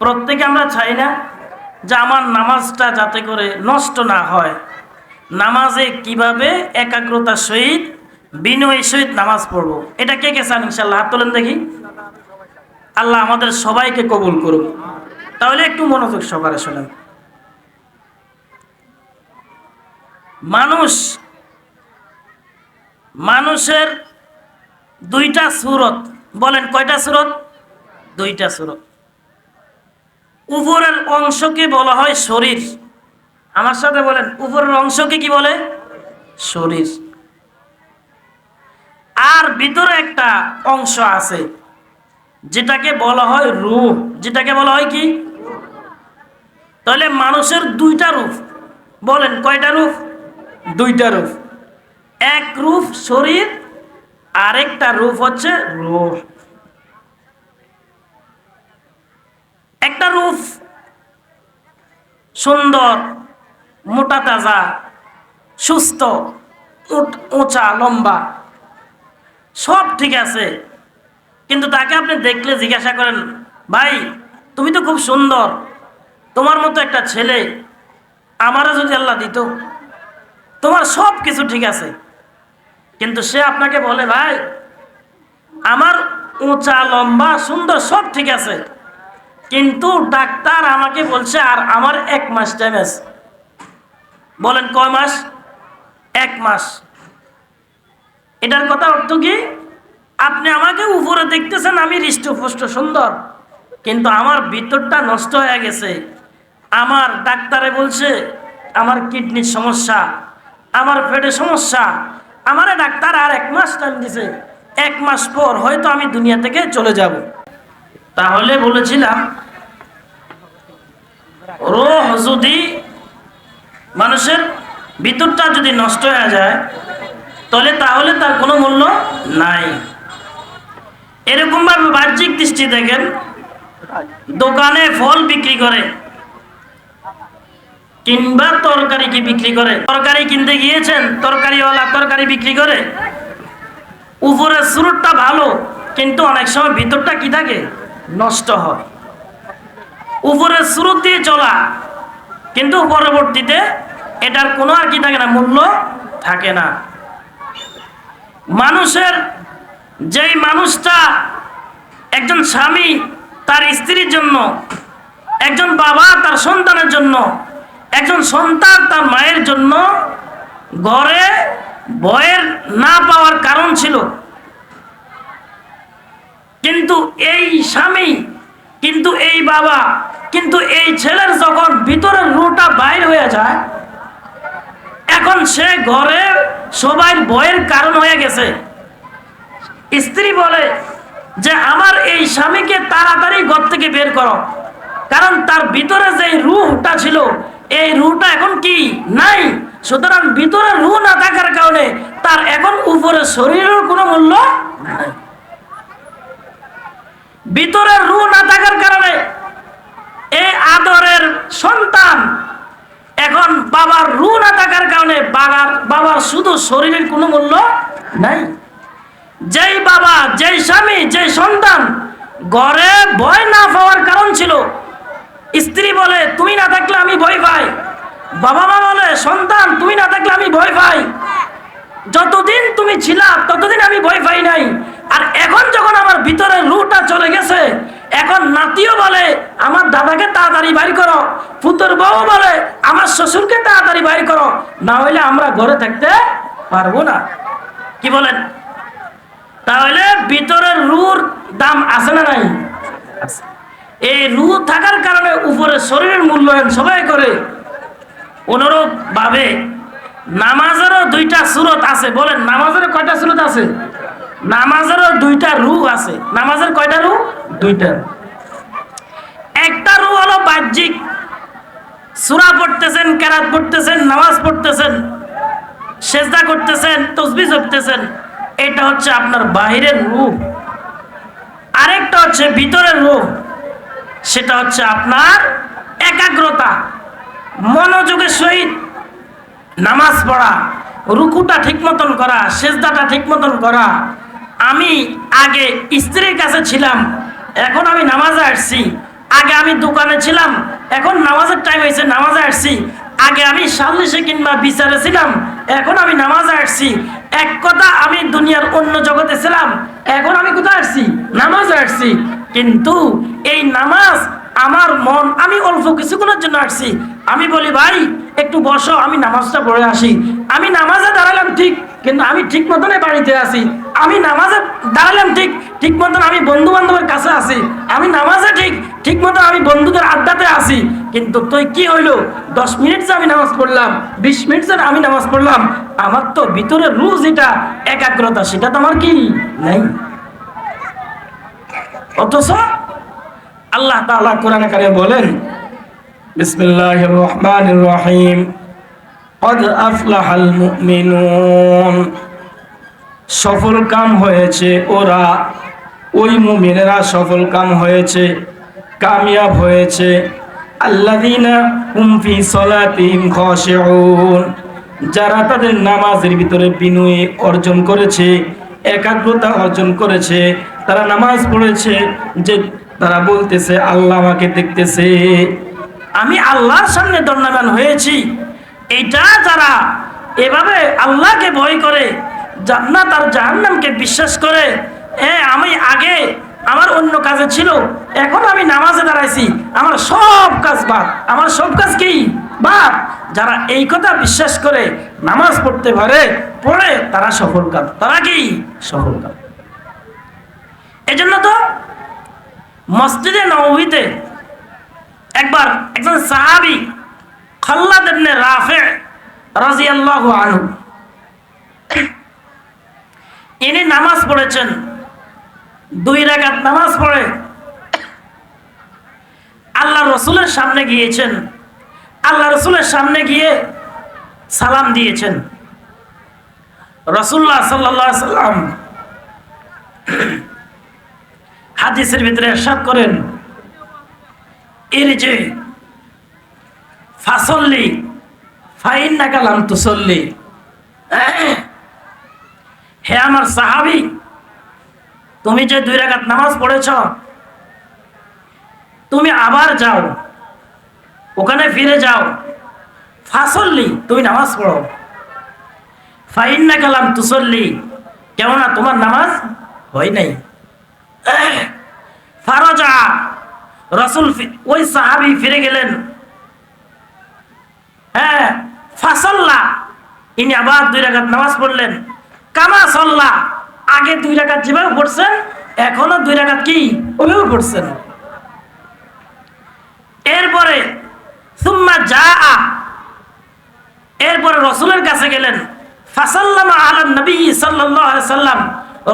প্রত্যেকে আমরা চাই না যে আমার নামাজটা যাতে করে নষ্ট না হয়। নামাজে কীভাবে একাগ্রতার সহিত, বিনয়ের সহিত নামাজ পড়ব? এটা কে কে চান ইনশাল্লাহ হাত তোলেন দেখি। আল্লাহ আমাদের সবাইকে কবুল করুক। তাহলে একটু মনোযোগ সহকারে শোনেন। মানুষ, মানুষের দুইটা সুরত। বলেন, কয়টা সুরত? দুইটা সুরত। উপরের অংশকে বলা হয় শরীর। আমার সাথে বলেন উপরের অংশকে কি বলে? শরীর। আর ভিতরে একটা অংশ আছে, যেটাকে বলা হয় রূপ যেটাকে বলা হয় কি? তাহলে মানুষের দুইটা রূপ। বলেন, কয়টা রূপ? দুইটা রূপ। এক রূপ শরীর, আরেকটা রূপ হচ্ছে রূপ একটা রূপ সুন্দর, মোটা তাজা, সুস্থ উঁচা, লম্বা, সব ঠিক আছে। কিন্তু তাকে আপনি দেখলে জিজ্ঞাসা করেন, ভাই, তুমি তো খুব সুন্দর, তোমার মতো একটা ছেলে, আমারও যদি আল্লাহ দিত, তোমার সব কিছু ঠিক আছে। কিন্তু সে আপনাকে বলে, ভাই, আমার উঁচা, লম্বা, সুন্দর সব ঠিক আছে। কিন্তু ডাক্তার আমাকে বলছে, আর আমার এক মাস আছে। বলেন, কয় মাস? এক মাস। এটার কথা অর্থ কি? আপনি আমাকে উপরে দেখতেছেন, আমি হৃষ্টপুষ্ট, সুন্দর। কিন্তু আমার ভিতরটা নষ্ট হয়ে গেছে। আমার ডাক্তারে বলছে, আমার কিডনির সমস্যা, আমার পেটে সমস্যা, আমার ডাক্তার আর এক মাস টাইম দিছে। এক মাস পর হয়তো আমি দুনিয়া থেকে চলে যাব। তাহলে বলেছিলাম, রোহ যদি মানুষের ভিতরটা যদি নষ্ট হয়ে যায়, তাহলে তাহলে তার কোনো মূল্য নাই। এরকম ভাবে বাহ্যিক দৃষ্টি দেখেন, দোকানে ফল বিক্রি করে কিংবা তরকারি কি বিক্রি করে। তরকারি কিনতে গিয়েছেন, তরকারিওয়ালা তরকারি বিক্রি করে। উপরের সুরটা ভালো, কিন্তু অনেক সময় ভিতরটা কি থাকে? নষ্ট হয়। উপরের সুরত দিয়ে চলা, কিন্তু পরবর্তীতে এটার কোনো আর কি থাকে না, মূল্য থাকে না। মানুষের যেই মানুষটা একজন স্বামী, তার স্ত্রীর জন্য, একজন বাবা তার সন্তানের জন্য, একজন সন্তান তার মায়ের জন্য, ঘরে ভয়ের না পাওয়ার কারণ ছিল। কিন্তু এই স্বামী, কিন্তু এই বাবা, কিন্তু এই ছেলের যখন ভিতরের রুটা বাইর হয়ে যায়, এখন সে ঘরে সবাই ভয়ের কারণ হয়ে গেছে। স্ত্রী বলে যে, আমার এই স্বামীকে তাড়াতাড়ি ঘর থেকে বের করো। কারণ তার ভিতরে যে রুহটা ছিল, এই রুহটা এখন কি নাই? সুতরাং ভিতরে রু না থাকার কারণে তার এখন উপরে শরীরের কোনো মূল্য নাই। ভিতরে রু না থাকার কারণে এই আদরের সন্তান এখন বাবার রু না থাকার কারণে বাবার বাবার শুধু শরীরের কোনো মূল্য নাই। যেই বাবা, যেই স্বামী, যেই সন্তান ঘরে ভয় না পাওয়ার কারণ ছিল, স্ত্রী বলে, তুমি না থাকলে আমি ভয় পাই। বাবা মা বলে, সন্তান, তুমি না থাকলে আমি ভয় পাই। যতদিন তুমি ছিলা, ততদিন আমি ভয় পাই নাই। আর এখন যখন আমার ভিতরে রুটা চলে গেছে, এখন নাতিও বলে, আমার দাদাকে তাড়াতাড়ি বাড়ি করো। পুতর বউ বলে, আমার শ্বশুরকে তাড়াতাড়ি বাড়ি করো, না হইলে আমরা ঘরে থাকতে পারব না। কি বলেন? তাহলে ভিতরের রুর দাম আছে না নাই? এই রু থাকার কারণে উপরে শরীরের মূল্যায়ন সবাই করে। অনুরূপ ভাবে নামাজেরও দুইটা সুরত আছে। বলেন নামাজের কয়টা সুরত আছে? নামাজেরও দুইটা রু আছে। নামাজের কয়টা রু? দুইটা একটা রু হলো বাহ্যিক। সুরা পড়তেছেন, কেরাত পড়তেছেন, নামাজ পড়তেছেন, সেজদা করতেছেন তসবি জপতেছেন, এটা হচ্ছে আপনার বাহিরের রূপ আরেকটা হচ্ছে ভিতরের রূপ সেটা হচ্ছে আপনার একাগ্রতা মনোযোগের সহিত নামাজ পড়া, রুকুটা ঠিক মতন করা, সেজদাটা ঠিক মতন করা আমি আগে স্ত্রীর কাছে ছিলাম, এখন আমি নামাজে আসছি। আগে আমি দোকানে ছিলাম, এখন নামাজের টাইম হয়েছে, নামাজে আসছি। আগে আমি সাল্লিশে কিংবা বিচারে ছিলাম, এখন আমি নামাজে আসছি। এক কথা, আমি দুনিয়ার অন্য জগতে ছিলাম, এখন আমি কোথায় আসছি? নামাজে আসছি। কিন্তু এই নামাজ আমার মন, আমি অল্প কিছুক্ষণের জন্য আসছি। আমি বলি, ভাই, একটু বসো, আমি নামাজটা পড়ে আসি। আমি নামাজে দাঁড়ালাম ঠিক, কিন্তু আমি ঠিক মতনে বাড়িতে আসি আমি নামাজে দাঁড়ালাম ঠিক ঠিক মতন আমি বন্ধু বান্ধবের কাছে আসি আমি নামাজে ঠিক ঠিক মতন আমি বন্ধুদের আড্ডাতে আসি কিন্তু তুই কি হইলো দশ মিনিট যে আমি নামাজ পড়লাম বিশ মিনিট যে আমি নামাজ পড়লাম আমার তো ভিতরে রুজ এটা একাগ্রতা সেটা তো আমার কি নেই অথচ আল্লাহ তাআলা কোরআনে কারিমে বলেন বিসমিল্লাহির রহমানির রহিম قد أفلح المؤمنون সফল কাম হয়েছে ওরা। ওই মুমিনেরা সফল কাম হয়েছে, কামিয়াব হয়েছে। খাশিউন। যারা তাদের নামাজের ভিতরে বিনয় অর্জন করেছে, একাগ্রতা অর্জন করেছে, তারা নামাজ পড়েছে যে তারা বলতেছে, আল্লাহ আমাকে দেখতেছে। আমি আল্লাহর সামনে দণ্ডায়মান হয়েছি। এটা যারা এভাবে আল্লাহকে ভয় করে জান্নাত আর জাহান্নামকে বিশ্বাস করে হ্যাঁ আমি আগে আমার অন্য কাজে ছিল, এখন আমি নামাজে দাঁড়াইছি, আমার সব কাজ বাদ। আমার সব কাজ কি? বাদ। যারা এই কথা বিশ্বাস করে, নামাজ পড়তে পারে, পড়ে তারা সফল কাজ। তারা কি? সফল কাজ। এজন্য তো মসজিদে নবীতে একবার একজন সাহাবি খাল্লাদ রাফে রাদিয়াল্লাহু আনহু ইনি নামাজ পড়েছেন। দুই রাকাত নামাজ পড়ে। আল্লাহ রসুলের সামনে গিয়েছেন। আল্লাহ রসুলের সামনে গিয়ে সালাম দিয়েছেন। রসুল্লাহ সাল্লাহ সাল্লাম হাদিসের ভিতরে এরশাদ করেন। এর যে ফাসল্লি ফাইন না কালাম তুসল্লি। হে আমার সাহাবি, তুমি যে দুই রাকাত নামাজ পড়েছ, তুমি আবার যাও, ওখানে ফিরে যাও। ফাসল্লি, তুমি নামাজ পড়ো। ফাইন না কালাম তুসল্লি, কেননা তোমার নামাজ হয় নাই। ফারজা, রসুল ওই সাহাবি ফিরে গেলেন। হ্যাঁ ফাসল্লা, ইনি আবার দুই রাকাত নামাজ পড়লেন। কামা সল্লা, আগে দুই রাকাত যেভাবে পড়ছেন, এখনও দুই রাকাত কি? ওইভাবে পড়ছেন। এরপরে, সুম্মা যা এরপরে রসুলের কাছে গেলেন। ফাসাল্লামা আলা নবী সাল্লাম,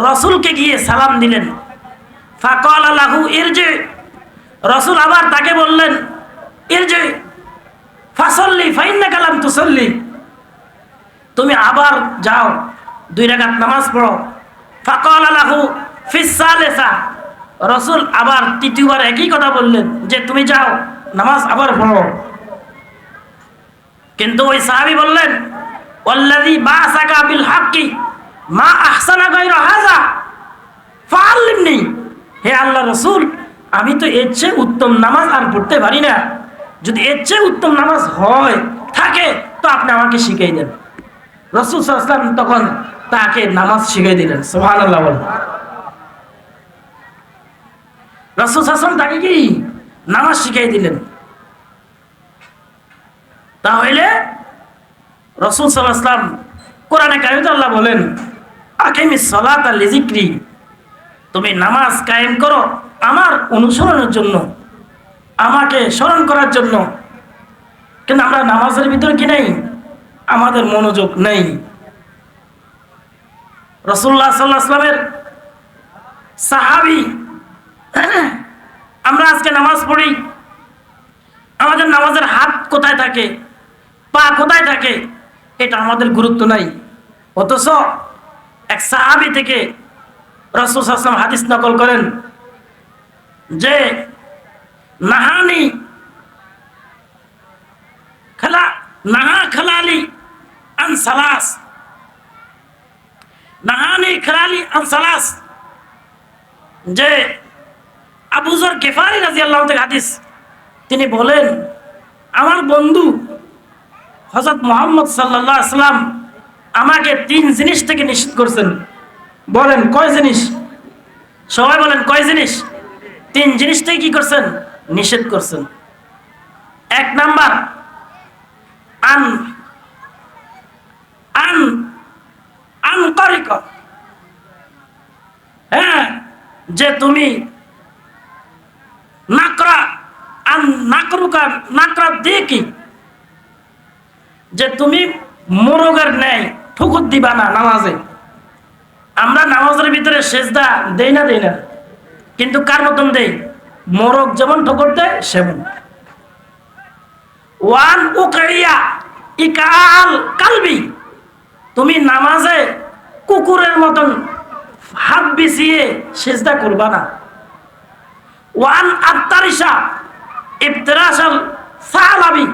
রসুলকে গিয়ে সালাম দিলেন। ফাকাল লাহু, ইরজি। রসুল আবার তাকে বললেন, ইরজি। ফাসল্লি ফাইন্না কালাম তুসল্লি। তুমি আবার যাও দুই রাকাত নামাজ পড়ো। ফাকাল লাহু ফিসালেসা রসুল আবার তৃতীয়বার একই কথা বললেন যে, তুমি যাও, নামাজ আবার পড়ো। কিন্তু ওই সাহাবি বললেন, ওয়াল্লাযী বাসাকা বিল হাক্কি, মা আহসানা গায়রা হাযা, ফাআল্লিমনি। হে আল্লাহ রাসূল, আমি তো এর চেয়ে উত্তম নামাজ আর পড়তে পারি না। যদি এর চেয়ে উত্তম নামাজ হয়, থাকে, তো আপনি আমাকে শিখিয়ে দেন। রসুল সাল্লাম তখন তাকে নামাজ শিখিয়ে দিলেন। সুবহানাল্লাহ বলেন। রসুল সাল্লাম তাকে কি? নামাজ শিখিয়ে দিলেন। তাহলে রসুল সাল্লাম কোরআনে কায়ুত আল্লাহ বলেন আকিমি সলাত লিজিক্রি তুমি নামাজ কায়েম করো আমার অনুসরণের জন্য, আমাকে স্মরণ করার জন্য। কিন্তু আমরা নামাজের ভিতরে কি নেই? আমাদের মনোযোগ নেই। রসুল্লাহ সাল্লাহ আসলামের সাহাবি, আমরা আজকে নামাজ পড়ি। আমাদের নামাজের হাত কোথায় থাকে? পা কোথায় থাকে? এটা আমাদের গুরুত্ব নাই। অথচ এক সাহাবি থেকে রসুল আসলাম হাদিস নকল করেন যে, নাহানি খালা, নাহা খালালি আন সালাস। নাহানি খালালি আন সালাস যে আবুজর গেফারি রাজি আল্লাহ হাদিস, তিনি বলেন, আমার বন্ধু হজরত মোহাম্মদ সাল্লাহ আসলাম আমাকে তিন জিনিস থেকে নিষেধ করছেন। বলেন, কয় জিনিস? সবাই বলেন, কয় জিনিস? তিন জিনিস থেকে কি করছেন? নিষেধ করছেন। এক নাম্বার, আন আন আনকারিক হ্যাঁ যে তুমি নাকরা আন নাকরুকা, নাকরা দিয়ে কি যে তুমি মোরগের ন্যায় ঠুকুর দিবা না নামাজে। আমরা নামাজের ভিতরে সেজদা দেই না দেই না। কিন্তু কার মতন দেই? মোরগ যেমন ঠোকর দেয়, সেমন। ওয়ান উকড়িয়া ইকাল কালবি। তুমি নামাজে কুকুরের মতন হাত বিছিয়ে সেজদা করবা না। ওয়ান আত্মারিসা ইফতরাসাল সালাবি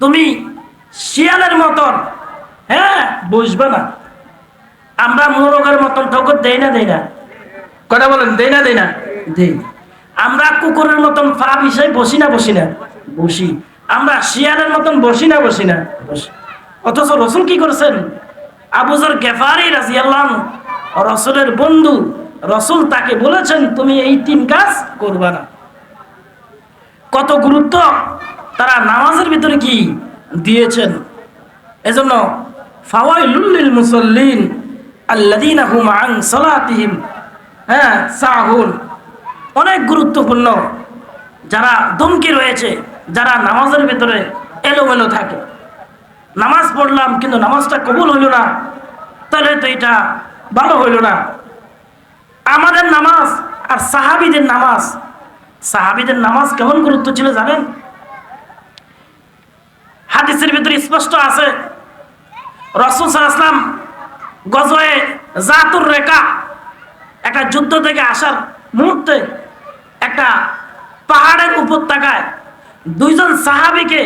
তুমি শিয়ালের মতন হ্যাঁ বুঝবে না। আমরা মোরগের মতন ঠকর দেই না দেই না। কথা বলেন, দেই না দেই না। দেই। আমরা কুকুরের মতন ফা বিষয় বসি না বসি না। বসি। আমরা শিয়ালের মতন বসি না বসি না, বসি। অথচ রসুল কি করেছেন? আবুজর গেফারি রাজিয়াল্লাহ রসুলের বন্ধু, রসুল তাকে বলেছেন, তুমি এই তিন কাজ করবা না। কত গুরুত্ব তারা নামাজের ভিতরে কি দিয়েছেন? এজন্য ফাওয়াইলুল মুসল্লিন আল্লাযীনা হুম আন সালাতিহিম হ্যাঁ সাহুন। অনেক গুরুত্বপূর্ণ যারা দমকি রয়েছে, যারা নামাজের ভিতরে এলোমেলো থাকে। নামাজ পড়লাম, কিন্তু নামাজটা কবুল হইল না। তাহলে তো এটা ভালো হইল না। আমাদের নামাজ আর সাহাবিদের নামাজ সাহাবিদের নামাজ কেমন গুরুত্ব ছিল জানেন? হাদিসের ভিতরে স্পষ্ট আছে, রসুল সাল্লাম গজয়ে জাতুর রেখা, একটা যুদ্ধ থেকে আসার মুহূর্তে একটা পাহাড়ের উপত্যকায় দুইজন সাহাবিকে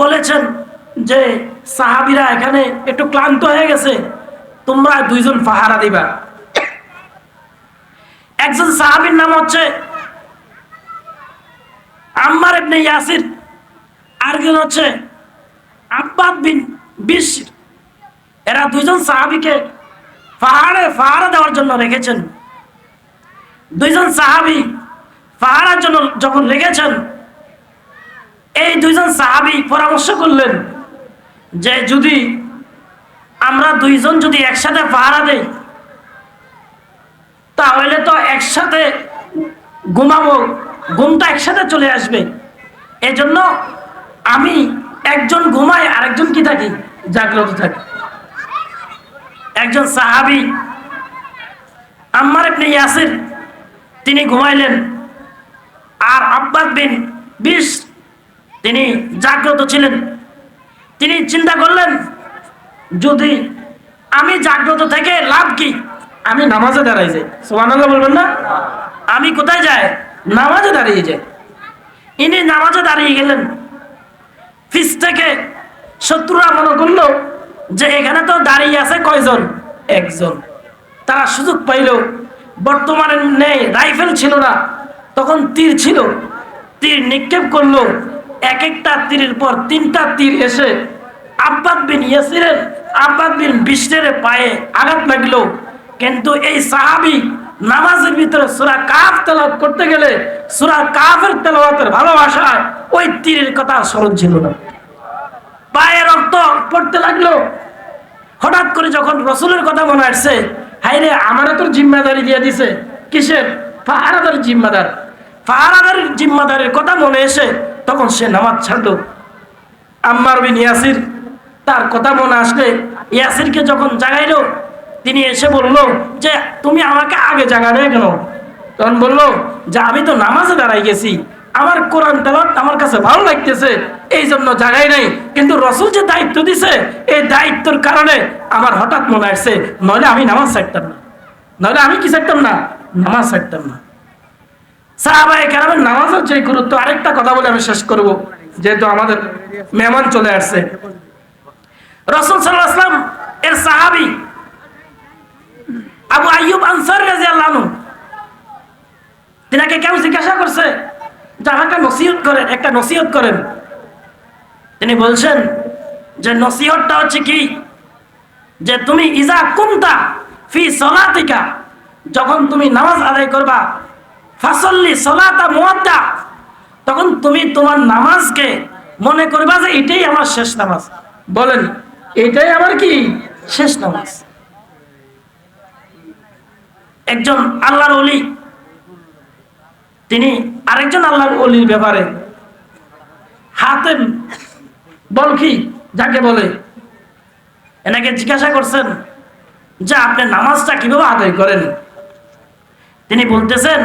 বলেছেন যে সাহাবিরা এখানে একটু ক্লান্ত হয়ে গেছে, তোমরা দুইজন পাহারা দিবা। একজন সাহাবির নাম হচ্ছে আম্মার ইবনে ইয়াসির, আরেকজন হচ্ছে আব্বাদ বিন বিশর। এরা দুইজন সাহাবিকে পাহাড়ে পাহারা দেওয়ার জন্য রেখেছেন। দুইজন সাহাবি পাহারার জন্য যখন রেখেছেন, এই দুইজন সাহাবি পরামর্শ করলেন যে যদি আমরা দুইজন যদি একসাথে পাহারা দেই, তাহলে তো একসাথে ঘুমাবো, ঘুমটা একসাথে চলে আসবে। এজন্য আমি একজন ঘুমাই, আরেকজন কি থাকি? জাগ্রত থাকি। একজন সাহাবি, আম্মার ইবনে ইয়াসির, তিনি ঘুমাইলেন। আর আব্বাদ বিন বিশ, তিনি জাগ্রত ছিলেন। তিনি চিন্তা করলেন যদি আমি জাগ্রত থেকে লাভ কি? আমি নামাজে দাঁড়াই যাই। সোহানাল্লাহ বলবেন না? আমি কোথায় যাই? নামাজে দাঁড়িয়ে যাই। ইনি নামাজে দাঁড়িয়ে গেলেন। ফিস থেকে শত্রুরা মনে করল যে এখানে তো দাঁড়িয়ে আছে কয়জন? একজন। তারা সুযোগ পাইল। বর্তমানে নেই রাইফেল ছিল না। তখন তীর ছিল। তীর নিক্ষেপ করল। এক একটা তীরের পর তিনটা তীর এসে আব্বাদ বিন ইয়াসিরের, আব্বাদ বিন বিষ্ণের পায়ে আঘাত লাগল। কিন্তু এই সাহাবি নামাজের ভিতরে সুরা কাফ তেলাওয়াত করতে গেলে সুরা কাফের তেলাওয়াতের ভালোবাসায় ওই তীরের কথা স্মরণ ছিল না। পায়ে রক্ত পড়তে লাগল। হঠাৎ করে যখন রসুলের কথা মনে আসছে হাইরে আমারও তোর জিম্মাদারি দিয়ে দিছে। কিসের? ফাহারাদার জিম্মাদার। পাহারাদার জিম্মাদারের কথা মনে এসে তখন সে নামাজ ছাড়লো। আম্মার বিন ইয়াসির, তার কথা মনে আসলে ইয়াসিরকে যখন জাগাইলো, তিনি এসে বলল, যে তুমি আমাকে আগে জাগাবে কেন? তখন বলল, যে আমি তো নামাজে দাঁড়াই গেছি, আমার কোরআন তেলাত আমার কাছে ভালো লাগতেছে এই জন্য জাগাই নাই। কিন্তু রসুল যে দায়িত্ব দিছে, এই দায়িত্বর কারণে আমার হঠাৎ মনে আসছে, নইলে আমি নামাজ ছাড়তাম না। নইলে আমি কি ছাড়তাম না? নামাজ ছাড়তাম না। সাহাবাই কেরামের নামাজের যে গুরুত্ব, আরেকটা কথা বলে আমি শেষ করব, যেহেতু আমাদের মেহমান চলে আসছে। রসুল সাল্লাহ আসলাম এর সাহাবি আবু আইয়ুব আনসার রাজি আল্লাহ তিনাকে কেউ জিজ্ঞাসা করছে, যে আমাকে নসিহত করেন, একটা নসিহত করেন। তিনি বলছেন যে নসিহতটা হচ্ছে কি? যে তুমি ইজা কুমতা ফি সলাতিকা, যখন তুমি নামাজ আদায় করবা ফাসল্লি সলাতা মুয়াদ্দা তখন তুমি তোমার নামাজকে মনে করবা যে এটাই আমার শেষ নামাজ। বলেন, এটাই আমার কি? শেষ নামাজ। একজন আল্লাহর অলি তিনি আরেকজন আল্লাহর অলির ব্যাপারে হাতে বলকি যাকে বলে, এনাকে জিজ্ঞাসা করছেন যে আপনি নামাজটা কীভাবে আদায় করেন? তিনি বলতেছেন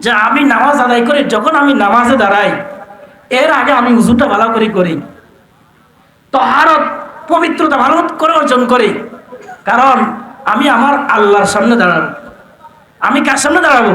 যে আমি নামাজ আদায় করি, যখন আমি নামাজে দাঁড়াই, এর আগে আমি উজুটা ভালো করে করি। তো পবিত্রতা ভালো করে অর্জন করি। কারণ আমি আমার আল্লাহর সামনে দাঁড়াবো। আমি কার সামনে দাঁড়াবো?